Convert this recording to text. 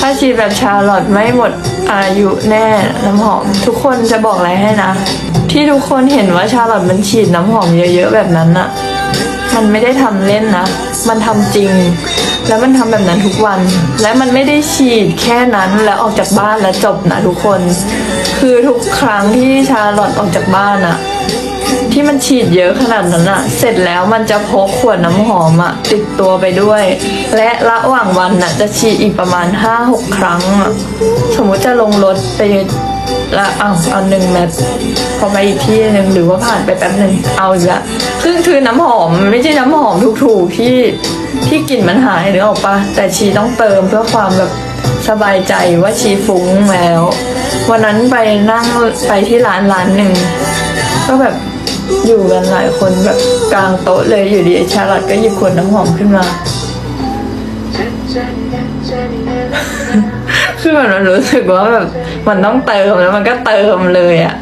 ถ้าฉีดแบบชาลอตไม่หมดอายุแน่น้ำหอม ทุกคนจะบอกอะไรให้นะ ที่ทุกคนเห็นว่าชาลอตมันฉีดน้ำหอมเยอะๆแบบนั้นอะมันไม่ได้ทำเล่นนะ มันทำจริง แล้วมันทำแบบนั้นทุกวัน และมันไม่ได้ฉีดแค่นั้นแล้วออกจากบ้านแล้วจบนะทุกคน คือทุกครั้งที่ชาลอตออกจากบ้านอะ ที่มันฉีดเยอะขนาดนั้นอะเสร็จแล้วมันจะพกขวดน้ำหอมอะติดตัวไปด้วย และระหว่างวันอะจะฉีดอีกประมาณห้าหกครั้งอะสมมุติจะลงรถไปละอ้าวเอาหนึ่งเม็ดพอไปอีกที่หนึ่งหรือว่าผ่านไปแป๊บหนึ่งเอาอีกละซึ่งคือน้ำหอมไม่ใช่น้ำหอมถูกๆที่ที่กลิ่นมันหายหรือออกปะแต่ชีต้องเติมเพื่อความแบบสบายใจว่าชีฟุ้งแล้ว วันนั้นไปนั่งไปที่ร้านร้านหนึ่งก็แบบ อยู่กันหลายคนแบบกลางโต๊ะเลยอยู่ดีชาลัดก็หยิบขวดน้ำหอมขึ้นมา คือมันรู้สึกว่าแบบมันต้องเติมแล้วมันก็เติมเลยอะ